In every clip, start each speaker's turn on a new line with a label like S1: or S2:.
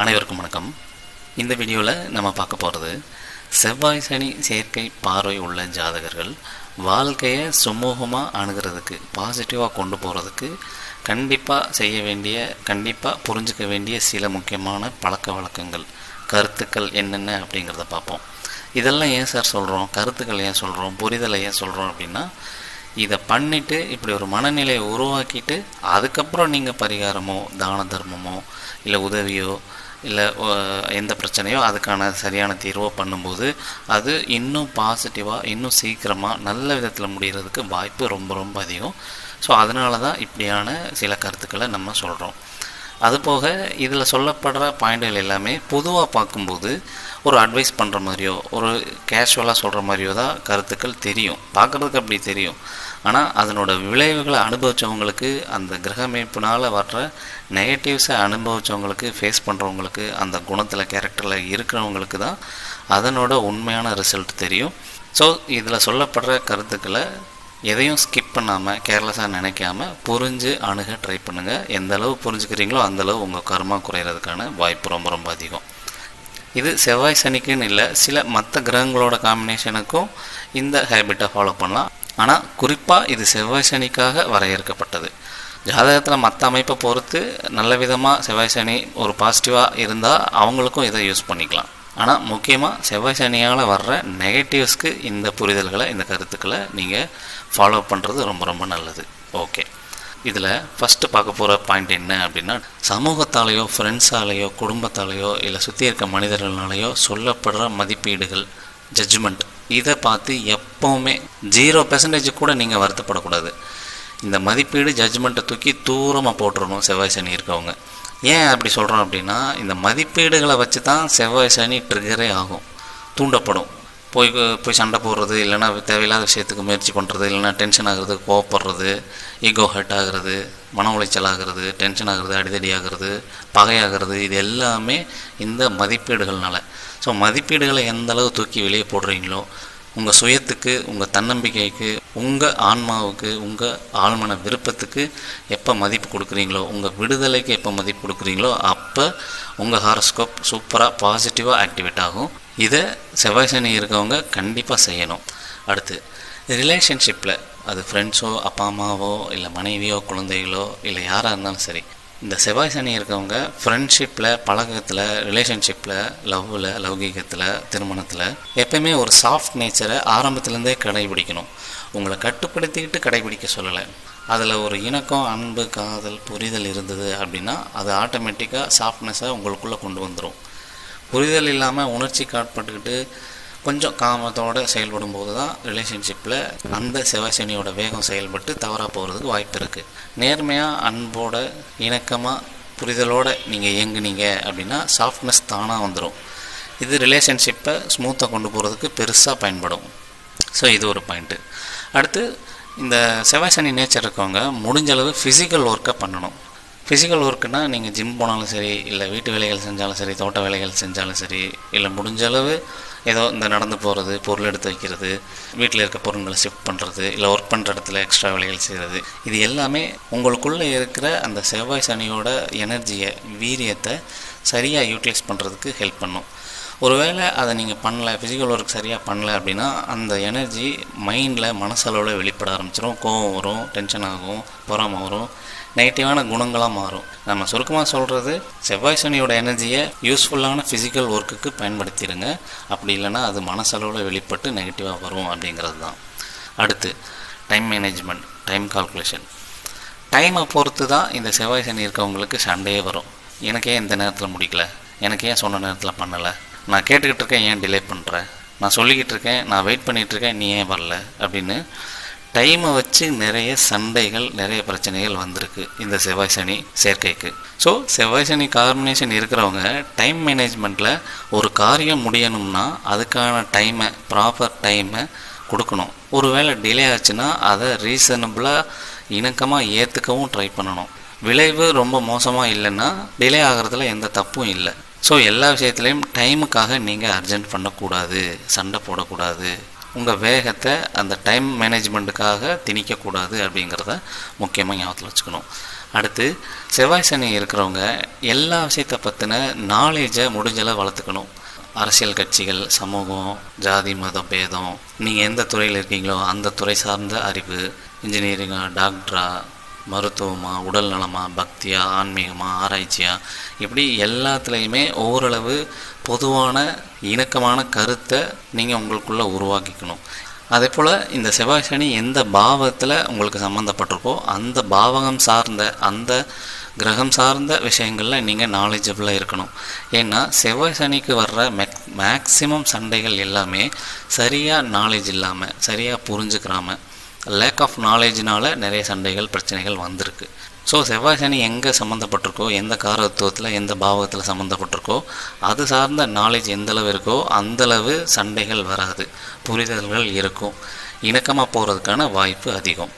S1: அனைவருக்கும் வணக்கம். இந்த வீடியோவில் நம்ம பார்க்க போகிறது செவ்வாய் சனி சேர்க்கை பார்வை உள்ள ஜாதகர்கள் வாழ்க்கையை சுமூகமாக அணுகிறதுக்கு பாசிட்டிவாக கொண்டு போகிறதுக்கு கண்டிப்பாக செய்ய வேண்டிய கண்டிப்பாக புரிஞ்சுக்க வேண்டிய சில முக்கியமான பழக்க வழக்கங்கள் கருத்துக்கள் என்னென்ன அப்படிங்கிறத பார்ப்போம். இதெல்லாம் ஏன் சார் சொல்கிறோம் கருத்துக்கள் ஏன் சொல்கிறோம் புரிதலை ஏன் சொல்கிறோம் அப்படின்னா இதை பண்ணிவிட்டு இப்படி ஒரு மனநிலையை உருவாக்கிட்டு அதுக்கப்புறம் நீங்கள் பரிகாரமோ தான தர்மமோ இல்லை உதவியோ இல்லை எந்த பிரச்சனையோ அதுக்கான சரியான தீர்வோ பண்ணும்போது அது இன்னும் பாசிட்டிவாக இன்னும் சீக்கிரமாக நல்ல விதத்தில் முடிகிறதுக்கு வாய்ப்பு ரொம்ப ரொம்ப அதிகம். ஸோ அதனால தான் இப்படியான சில கருத்துக்களை நம்ம சொல்கிறோம் அதுபோக இதில் சொல்லப்படுற பாயிண்ட்கள் எல்லாமே பொதுவாக பார்க்கும்போது ஒரு அட்வைஸ் பண்ணுற மாதிரியோ ஒரு கேஷுவலாக சொல்கிற மாதிரியோ தான் கருத்துக்கள் தெரியும். பார்க்குறதுக்கு அப்படி தெரியும். ஆனால் அதனோட விளைவுகளை அனுபவித்தவங்களுக்கு அந்த கிரகமைப்பினால் வர்ற நெகட்டிவ்ஸை அனுபவித்தவங்களுக்கு ஃபேஸ் பண்ணுறவங்களுக்கு அந்த குணத்தில் கேரக்டரில் இருக்கிறவங்களுக்கு தான் அதனோட உண்மையான ரிசல்ட் தெரியும். ஸோ இதில் சொல்லப்படுற கருத்துக்களை எதையும் ஸ்கிப் பண்ணாமல் கேர்லெஸ்ஸாக நினைக்காம புரிஞ்சு அணுக ட்ரை பண்ணுங்கள் எந்த அளவு புரிஞ்சுக்கிறீங்களோ அந்தளவு உங்கள் கர்மா குறையிறதுக்கான வாய்ப்பு ரொம்ப ரொம்ப அதிகம். இது செவ்வாய் சனிக்குன்னு இல்லை சில மற்ற கிரகங்களோட காம்பினேஷனுக்கும் இந்த ஹேபிட்டை ஃபாலோ பண்ணலாம். ஆனால் குறிப்பாக இது செவ்வாய் சனிக்காக வரையறுக்கப்பட்டது. ஜாதகத்தில் மற்ற அமைப்பை பொறுத்து நல்ல விதமாக செவ்வாய் சனி ஒரு பாசிட்டிவாக இருந்தால் அவங்களுக்கும் இதை யூஸ் பண்ணிக்கலாம். ஆனால் முக்கியமாக செவ்வாய் சனியால் வர்ற நெகட்டிவ்ஸ்க்கு இந்த புரிதல்களை இந்த கருத்துக்களை நீங்கள் ஃபாலோ பண்ணுறது ரொம்ப ரொம்ப நல்லது. ஓகே இதில் ஃபஸ்ட்டு பார்க்க போகிற பாயிண்ட் என்ன அப்படின்னா சமூகத்தாலேயோ ஃப்ரெண்ட்ஸாலேயோ குடும்பத்தாலேயோ இல்லை சுற்றி இருக்க மனிதர்களாலேயோ சொல்லப்படுற மதிப்பீடுகள் ஜட்ஜ்மெண்ட் இதை பார்த்து எப்போவுமே ஜீரோ பெர்சன்டேஜ் கூட நீங்கள் வருத்தப்படக்கூடாது. இந்த மதிப்பீடு ஜட்ஜ்மெண்ட்டை தூக்கி தூரமாக போட்டுருணும் செவ்வாய் சனி இருக்கவங்க. ஏன் அப்படி சொல்கிறோம் அப்படின்னா இந்த மதிப்பீடுகளை வச்சு தான் செவ்வாய் சனி ட்ரிகரே ஆகும் தூண்டப்படும். போய் போய் சண்டை போடுறது இல்லைன்னா தேவையில்லாத விஷயத்துக்கு முயற்சி பண்ணுறது இல்லைனா டென்ஷன் ஆகிறது கோவப்படுறது ஈகோ ஹர்ட் ஆகிறது மன உளைச்சல் ஆகிறது டென்ஷன் ஆகிறது அடிதடி ஆகிறது பகையாகிறது இது எல்லாமே இந்த மதிப்பீடுகள்னால. ஸோ மதிப்பீடுகளை எந்த அளவு தூக்கி வெளியே போடுறீங்களோ உங்கள் சுயத்துக்கு உங்கள் தன்னம்பிக்கைக்கு உங்கள் ஆன்மாவுக்கு உங்கள் ஆழ்மன விருப்பத்துக்கு எப்போ மதிப்பு கொடுக்குறீங்களோ உங்கள் விடுதலைக்கு எப்போ மதிப்பு கொடுக்குறீங்களோ அப்போ உங்கள் ஹாரோஸ்கோப் சூப்பராக பாசிட்டிவாக ஆக்டிவேட் ஆகும். இதை செவ்வாய் சனி இருக்கவங்க கண்டிப்பாக செய்யணும். அடுத்து ரிலேஷன்ஷிப்பில் அது ஃப்ரெண்ட்ஸோ அப்பா அம்மாவோ இல்லை மனைவியோ குழந்தைகளோ இல்லை யாராக இருந்தாலும் சரி இந்த செவ்வாய் சனி இருக்கவங்க ஃப்ரெண்ட்ஷிப்பில் பழக்கத்தில் ரிலேஷன்ஷிப்பில் லவ்வில் லௌகீகத்தில் திருமணத்தில் எப்பயுமே ஒரு சாஃப்ட் நேச்சரை ஆரம்பத்துலேருந்தே கடைபிடிக்கணும். உங்களை கட்டுப்படுத்திக்கிட்டு கடைபிடிக்க சொல்லலை. அதில் ஒரு இணக்கம் அன்பு காதல் புரிதல் இருந்தது அப்படின்னா அது ஆட்டோமேட்டிக்காக சாஃப்ட்னஸை உங்களுக்குள்ளே கொண்டு வந்துடும் புரிதல் இல்லாமல் உணர்ச்சி காட்பட்டுக்கிட்டு கொஞ்சம் காமத்தோடு செயல்படும் போது தான் ரிலேஷன்ஷிப்பில் அந்த செவ்வாய்சனியோட வேகம் செயல்பட்டு தவறாக போகிறதுக்கு வாய்ப்பு இருக்குது நேர்மையாக அன்போட இணக்கமாக புரிதலோடு நீங்கள் இயங்குனீங்க அப்படின்னா சாஃப்ட்னஸ் தானாக வந்துடும் இது ரிலேஷன்ஷிப்பை ஸ்மூத்தாக கொண்டு போகிறதுக்கு பெருசாக பயன்படும். ஸோ இது ஒரு பாயிண்ட்டு அடுத்து இந்த செவ்வாய் சனி நேச்சர் இருக்கவங்க முடிஞ்சளவு ஃபிசிக்கல் ஒர்க்கை பண்ணணும். ஃபிசிக்கல் ஒர்க்குனால் நீங்கள் ஜிம் போனாலும் சரி இல்லை வீட்டு வேலைகள் செஞ்சாலும் சரி தோட்ட வேலைகள் செஞ்சாலும் சரி இல்லை முடிஞ்ச அளவு ஏதோ இந்த நடந்து போகிறது பொருள் எடுத்து வைக்கிறது வீட்டில் இருக்க பொருள்களை ஷிஃப்ட் பண்ணுறது இல்லை ஒர்க் பண்ணுற இடத்துல எக்ஸ்ட்ரா வேலைகள் செய்கிறது இது எல்லாமே உங்களுக்குள்ளே இருக்கிற அந்த செவ்வாய் சனியோட எனர்ஜியை வீரியத்தை சரியாக யூட்டிலைஸ் பண்ணுறதுக்கு ஹெல்ப் பண்ணும். ஒருவேளை அதை நீங்கள் பண்ணல ஃபிசிக்கல் ஒர்க் சரியாக பண்ணல அப்படின்னா அந்த எனர்ஜி மைண்டில் மனசளவில் வெளிப்பட ஆரம்பிச்சிடும் கோவம் வரும் டென்ஷன் ஆகும் பொறாமை வரும் நெகட்டிவான குணங்களாக மாறும். நம்ம சுருக்கமாக சொல்கிறது செவ்வாய் சனியோட எனர்ஜியை யூஸ்ஃபுல்லான ஃபிசிக்கல் ஒர்க்குக்கு பயன்படுத்திடுங்க அப்படி இல்லைன்னா அது மனசளவில் வெளிப்பட்டு நெகட்டிவாக வரும் அப்படிங்கிறது தான். அடுத்து டைம் மேனேஜ்மெண்ட் டைம் கால்குலேஷன் டைமை பொறுத்து தான் இந்த செவ்வாய் சனி இருக்கவங்களுக்கு சண்டையே வரும். எனக்கே இந்த நேரத்தில் முடிக்கல? எனக்கு ஏன் சொன்ன நேரத்தில் பண்ணலை? நான் கேட்டுக்கிட்டு இருக்கேன் ஏன் டிலே பண்ணுற நான் சொல்லிக்கிட்டு இருக்கேன் நான் வெயிட் பண்ணிகிட்ருக்கேன் நீ ஏன் வரல? அப்படின்னு டைமை வச்சு நிறைய சண்டைகள் நிறைய பிரச்சனைகள் வந்திருக்கு இந்த செவ்வாய் சனி சேர்க்கைக்கு. ஸோ செவ்வாய் சனி காம்பினேஷன் இருக்கிறவங்க டைம் மேனேஜ்மெண்ட்டில் ஒரு காரியம் முடியணும்னா அதுக்கான டைமை ப்ராப்பர் டைமை கொடுக்கணும். ஒரு வேளை டிலே ஆச்சுன்னா அதை ரீசனபிளாக இணக்கமாக ஏற்றுக்கவும் ட்ரை பண்ணணும். விளைவு ரொம்ப மோசமாக இல்லைன்னா டிலே ஆகிறதுல எந்த தப்பும் இல்லை. ஸோ எல்லா விஷயத்துலேயும் டைமுக்காக நீங்கள் அர்ஜென்ட் பண்ணக்கூடாது சண்டை போடக்கூடாது. உங்கள் வேகத்தை அந்த டைம் மேனேஜ்மெண்ட்டுக்காக திணிக்கக்கூடாது அப்படிங்கிறத முக்கியமாக ஞாபகத்தில் வச்சுக்கணும். அடுத்து செவ்வாய் சனி இருக்கிறவங்க எல்லா விஷயத்தை பற்றின நாலேஜை முடிஞ்சளவு வளர்த்துக்கணும். அரசியல் கட்சிகள் சமூகம் ஜாதி மத பேதம் நீங்கள் எந்த துறையில் இருக்கீங்களோ அந்த துறை சார்ந்த அறிவு இன்ஜினியரிங்கா டாக்டரா மருத்துவமா உடல் நலமா பக்தியா ஆன்மீகமா ஆராய்ச்சியா இப்படி எல்லாத்துலேயுமே ஓரளவு பொதுவான இணக்கமான கருத்தை நீங்கள் உங்களுக்குள்ளே உருவாக்கிக்கணும். அதே போல் இந்த செவ்வாய் சனி எந்த பாவத்தில் உங்களுக்கு சம்மந்தப்பட்டிருக்கோ அந்த பாவகம் சார்ந்த அந்த கிரகம் சார்ந்த விஷயங்களில் நீங்கள் நாலேஜபிளாக இருக்கணும். ஏன்னா செவ்வாய் சனிக்கு வர்ற மேக் மேக்சிமம் சண்டைகள் எல்லாமே சரியாக நாலேஜ் இல்லாமல் சரியாக புரிஞ்சுக்கிறாம லேக் ஆஃப் நாலேஜினால் நிறைய சண்டைகள் பிரச்சனைகள் வந்திருக்கு. ஸோ செவ்வாய் சனி எங்கே சம்மந்தப்பட்டிருக்கோ எந்த காரத்துவத்தில் எந்த பாவகத்தில் சம்மந்தப்பட்டிருக்கோ அது சார்ந்த நாலேஜ் எந்தளவு இருக்கோ அந்தளவு சண்டைகள் வராது. புரிதல்கள் இருக்கும். இணக்கமாக போகிறதுக்கான வாய்ப்பு அதிகம்.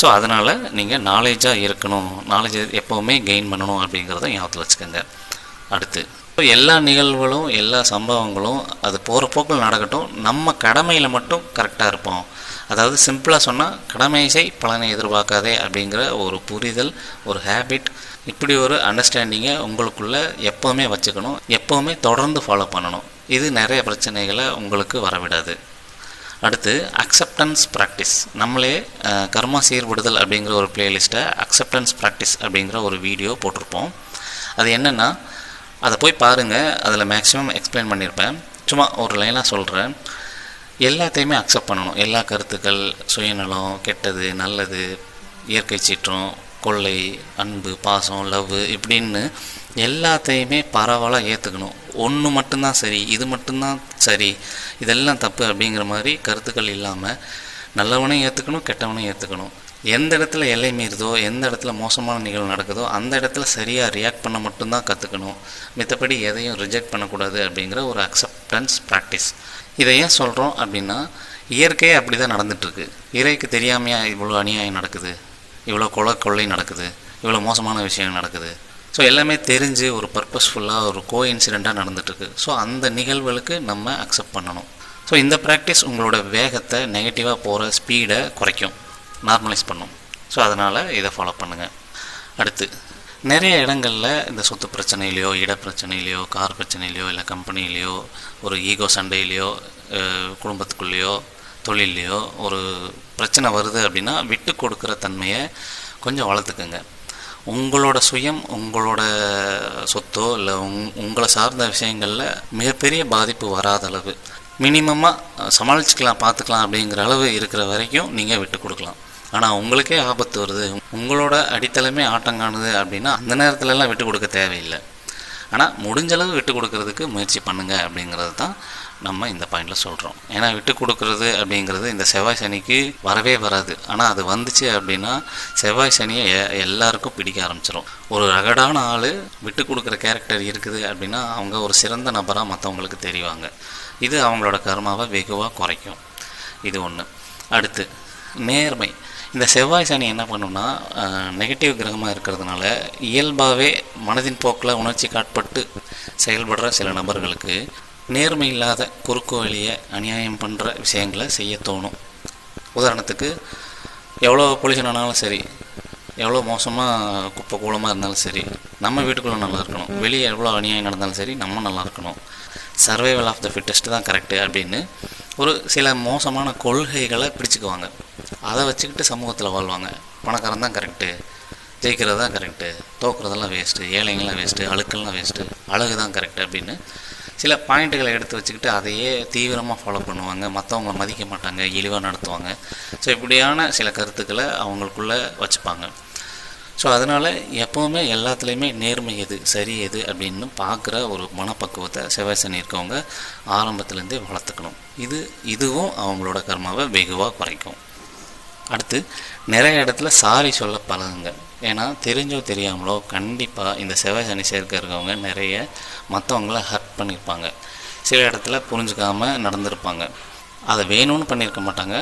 S1: ஸோ அதனால் நீங்கள் நாலேஜாக இருக்கணும். நாலேஜ் எப்போவுமே கெயின் பண்ணணும் அப்படிங்கிறத ஞாபகத்தில் வச்சுக்கோங்க. அடுத்து இப்போ எல்லா நிகழ்வுகளும் எல்லா சம்பவங்களும் அது போகிற போக்கில் நடக்கட்டும் நம்ம கடமையில் மட்டும் கரெக்டாக இருப்போம். அதாவது சிம்பிளாக சொன்னால் கடமை செய் பலனை எதிர்பார்க்காதே அப்படிங்கிற ஒரு புரிதல் ஒரு ஹேபிட் இப்படி ஒரு அண்டர்ஸ்டாண்டிங்கை உங்களுக்குள்ளே எப்போவுமே வச்சுக்கணும் எப்போவுமே தொடர்ந்து ஃபாலோ பண்ணணும். இது நிறைய பிரச்சனைகளை உங்களுக்கு வரவிடாது. அடுத்து அக்செப்டன்ஸ் ப்ராக்டிஸ் நம்மளே கர்மா சீர்படுதல் அப்படிங்கிற ஒரு பிளேலிஸ்ட்டை அக்செப்டன்ஸ் ப்ராக்டிஸ் அப்படிங்கிற ஒரு வீடியோ போட்டிருப்போம். அது என்னென்னா அதை போய் பாருங்கள் அதில் மேக்ஸிமம் எக்ஸ்பிளைன் பண்ணியிருப்பேன். சும்மா ஒரு லைனாக சொல்கிறேன் எல்லாத்தையுமே அக்செப்ட் பண்ணணும். எல்லா கருத்துக்கள் சுயநலம் கெட்டது நல்லது இயற்கை சீற்றம் கொள்ளை அன்பு பாசம் லவ் இப்படின்னு எல்லாத்தையுமே பரவலாக ஏற்றுக்கணும் ஒன்று மட்டும்தான் சரி இது மட்டும்தான் சரி இதெல்லாம் தப்பு அப்படிங்கிற மாதிரி கருத்துக்கள் இல்லாமல் நல்லவனையும் ஏற்றுக்கணும் கெட்டவனையும் ஏற்றுக்கணும் எந்த இடத்துல எல்லை மீறுதோ எந்த இடத்துல மோசமான நிகழ்வு நடக்குதோ அந்த இடத்துல சரியாக ரியாக்ட் பண்ண மட்டும்தான் கற்றுக்கணும் மித்தபடி எதையும் ரிஜெக்ட் பண்ணக்கூடாது அப்படிங்கிற ஒரு அக்செப்டன்ஸ் ப்ராக்டிஸ் இதை ஏன் சொல்கிறோம் அப்படின்னா இயற்கையே அப்படி தான் நடந்துகிட்ருக்கு இறைக்கு தெரியாமையாக இவ்வளோ அநியாயம் நடக்குது இவ்வளோ கொலை கொள்ளை நடக்குது இவ்வளோ மோசமான விஷயம் நடக்குது. ஸோ எல்லாமே தெரிஞ்சு ஒரு பர்பஸ்ஃபுல்லாக ஒரு கோ இன்சிடெண்ட்டாக நடந்துகிட்ருக்கு ஸோ அந்த நிகழ்வுகளுக்கு நம்ம அக்செப்ட் பண்ணணும். ஸோ இந்த ப்ராக்டிஸ் உங்களோட வேகத்தை நெகட்டிவாக போகிற ஸ்பீடை குறைக்கும். நார்மலைஸ் பண்ணும். ஸோ அதனால் இதை ஃபாலோ பண்ணுங்கள் அடுத்து நிறைய இடங்களில் இந்த சொத்து பிரச்சனையிலையோ இட பிரச்சனையிலையோ கார் பிரச்சனையிலையோ இல்லை கம்பெனிலேயோ ஒரு ஈகோ சண்டையிலையோ குடும்பத்துக்குள்ளேயோ தொழில்லையோ ஒரு பிரச்சனை வருது அப்படின்னா விட்டு கொடுக்குற தன்மையை கொஞ்சம் வளர்த்துக்குங்க. உங்களோட சுயம் உங்களோட சொத்தோ இல்லை உங் உங்களை சார்ந்த விஷயங்களில் மிகப்பெரிய பாதிப்பு வராத அளவு. மினிமமாக சமாளிச்சுக்கலாம் பார்த்துக்கலாம் அப்படிங்கிற அளவு இருக்கிற வரைக்கும் நீங்கள் விட்டு கொடுக்கலாம். ஆனால் உங்களுக்கே ஆபத்து வருது. உங்களோட அடித்தளமே ஆட்டம் காணுது அப்படின்னா அந்த நேரத்துலலாம் விட்டு கொடுக்க தேவையில்லை. ஆனால் முடிஞ்சளவு விட்டு கொடுக்கறதுக்கு முயற்சி பண்ணுங்க அப்படிங்கிறது தான் நம்ம இந்த பாயிண்டில் சொல்கிறோம் ஏன்னா விட்டு கொடுக்கறது அப்படிங்கிறது இந்த செவ்வாய் சனிக்கு வரவே வராது. ஆனால் அது வந்துச்சு அப்படின்னா செவ்வாய் சனியை எ- எல்லாருக்கும் பிடிக்க ஆரம்பிச்சிடும் ஒரு ரகடான ஆள் விட்டு கொடுக்குற கேரக்டர் இருக்குது அப்படின்னா அவங்க ஒரு சிறந்த நபராக மற்றவங்களுக்கு தெரிவாங்க. இது அவங்களோட கர்மாவை வெகுவாக குறைக்கும். இது ஒன்று அடுத்து நேர்மை. இந்த செவ்வாய் சனி என்ன பண்ணுன்னா நெகட்டிவ் கிரகமாக இருக்கிறதுனால இயல்பாகவே மனதின் போக்கில் உணர்ச்சி காட்பட்டு செயல்படுற சில நபர்களுக்கு நேர்மை இல்லாத குறுக்கு வழியை அநியாயம் பண்ணுற விஷயங்களை செய்ய தோணும். உதாரணத்துக்கு எவ்வளோ பொல்யூஷன் ஆனாலும் சரி எவ்வளோ மோசமாக குப்பை கூலமாக இருந்தாலும் சரி நம்ம வீட்டுக்குள்ளே நல்லா இருக்கணும். வெளியே எவ்வளோ அநியாயம் நடந்தாலும் சரி நம்ம நல்லா இருக்கணும். சர்வைவல் ஆஃப் த ஃபிட்டஸ்ட் தான் கரெக்டு அப்படின்னு ஒரு சில மோசமான கொள்கைகளை பிடிச்சுக்குவாங்க. அதை வச்சுக்கிட்டு சமூகத்தில் வாழ்வாங்க. பணக்காரன் தான் கரெக்டு ஜெயிக்கிறது தான் கரெக்டு தோக்குறதெல்லாம் வேஸ்ட்டு ஏழைங்கெல்லாம் வேஸ்ட்டு அழுக்கெல்லாம் வேஸ்ட்டு அழகு தான் கரெக்டு அப்படின்னு சில பாயிண்ட்டுகளை எடுத்து வச்சுக்கிட்டு அதையே தீவிரமாக ஃபாலோ பண்ணுவாங்க. மற்றவங்கள மதிக்க மாட்டாங்க. இழிவாக நடத்துவாங்க. ஸோ இப்படியான சில கருத்துக்களை அவங்களுக்குள்ளே வச்சுப்பாங்க. ஸோ அதனால் எப்போவுமே எல்லாத்துலேயுமே நேர்மை எது? சரி எது? அப்படின்னு பார்க்குற ஒரு மனப்பக்குவத்தை செவ்வாய்சனி இருக்கவங்க ஆரம்பத்துலேருந்தே வளர்த்துக்கணும். இது இதுவும் அவங்களோட கர்மாவை வெகுவாக குறைக்கும். அடுத்து நிறைய இடத்துல சாரி சொல்ல பழகுங்க. ஏன்னா தெரிஞ்சோ தெரியாமலோ கண்டிப்பாக இந்த செவ்வாய் சனி சேர்க்க இருக்கவங்க நிறைய மற்றவங்கள ஹர்ட் பண்ணியிருப்பாங்க சில இடத்துல புரிஞ்சுக்காமல் நடந்திருப்பாங்க. அதை வேணும்னு பண்ணியிருக்க மாட்டாங்க.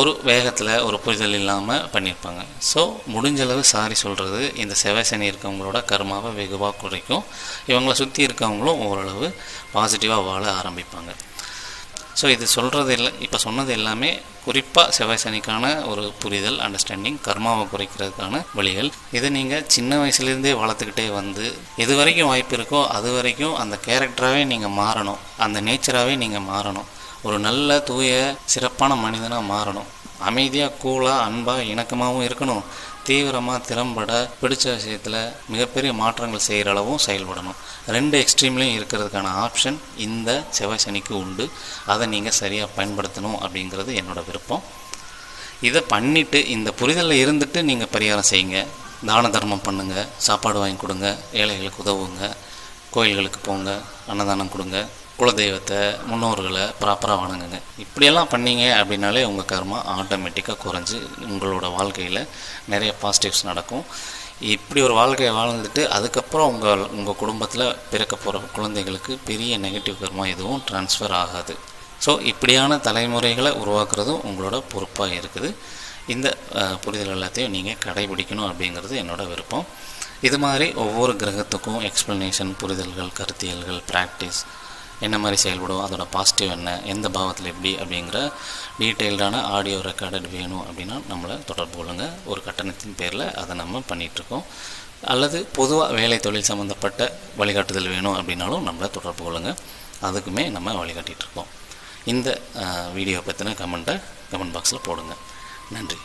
S1: ஒரு வேகத்தில் ஒரு புரிதல் இல்லாமல் பண்ணியிருப்பாங்க ஸோ முடிஞ்சளவு சாரி சொல்கிறது இந்த செவ்வாய் சனி இருக்கவங்களோட கர்மாவை வெகுவாக குறைக்கும். இவங்களை சுற்றி இருக்கவங்களும் ஓரளவு பாசிட்டிவாக வாழ ஆரம்பிப்பாங்க. ஸோ இது சொல்கிறது இல்லை இப்போ சொன்னது எல்லாமே குறிப்பாக செவ்வாய் சனிக்கான ஒரு புரிதல் அண்டர்ஸ்டாண்டிங் கர்மாவை குறைக்கிறதுக்கான வழிகள். இதை நீங்கள் சின்ன வயசுலேருந்தே வளர்த்துக்கிட்டே வந்து எது வரைக்கும் வாய்ப்பு இருக்கோ அது வரைக்கும் அந்த கேரக்டராகவே நீங்கள் மாறணும். அந்த நேச்சராகவே நீங்கள் மாறணும். ஒரு நல்ல தூய சிறப்பான மனிதனாக மாறணும். அமைதியாக கூலாக அன்பாக இணக்கமாகவும் இருக்கணும். தீவிரமாக திறம்பட பிடிச்ச விஷயத்தில் மிகப்பெரிய மாற்றங்கள் செய்கிற அளவும் செயல்படணும். ரெண்டு எக்ஸ்ட்ரீம்லேயும் இருக்கிறதுக்கான ஆப்ஷன் இந்த செவ்வாய் சனிக்கு உண்டு. அதை நீங்கள் சரியாக பயன்படுத்தணும் அப்படிங்கிறது என்னோட விருப்பம். இதை பண்ணிவிட்டு இந்த புரிதலில் இருந்துட்டு நீங்கள் பரிகாரம் செய்யுங்க. தான தர்மம் பண்ணுங்கள் சாப்பாடு வாங்கி கொடுங்க. ஏழைகளுக்கு உதவுங்க. கோயில்களுக்கு போங்க. அன்னதானம் கொடுங்க. குலதெய்வத்தை முன்னோர்களை ப்ராப்பராக வணங்குங்க. இப்படியெல்லாம் பண்ணீங்க அப்படின்னாலே உங்கள் கர்மா ஆட்டோமேட்டிக்காக குறைஞ்சி உங்களோட வாழ்க்கையில் நிறைய பாசிட்டிவ்ஸ் நடக்கும். இப்படி ஒரு வாழ்க்கையை வாழ்ந்துட்டு அதுக்கப்புறம் உங்கள் உங்கள் குடும்பத்தில் பிறக்க போகிற குழந்தைகளுக்கு பெரிய நெகட்டிவ் கர்மா எதுவும் ட்ரான்ஸ்ஃபர் ஆகாது. ஸோ இப்படியான தலைமுறைகளை உருவாக்குறதும் உங்களோட பொறுப்பாக இருக்குது. இந்த புரிதல் எல்லாத்தையும் நீங்கள் கடைபிடிக்கணும் அப்படிங்கிறது என்னோட விருப்பம். இது மாதிரி ஒவ்வொரு கிரகத்துக்கும் எக்ஸ்ப்ளனேஷன் புரிதல்கள் கருத்தியல்கள் ப்ராக்டிஸ் என்ன மாதிரி செயல்படும் அதோட பாசிட்டிவ் என்ன எந்த பாவத்தில் எப்படி அப்படிங்கிற டீட்டெயில்டான ஆடியோ ரெக்கார்டட் வேணும் அப்படின்னா நம்மளை தொடர்பு கொள்ளுங்க. ஒரு கட்டணத்தின் பேரில் அதை நம்ம பண்ணிகிட்ருக்கோம் அல்லது பொதுவாக வேலை தொழில் சம்மந்தப்பட்ட வழிகாட்டுதல் வேணும் அப்படின்னாலும் நம்மளை தொடர்பு கொள்ளுங்கள் அதுக்குமே நம்ம வழிகாட்டிகிட்ருக்கோம் இந்த வீடியோ பற்றின கமெண்ட்டை கமெண்ட் பாக்ஸில் போடுங்க. நன்றி.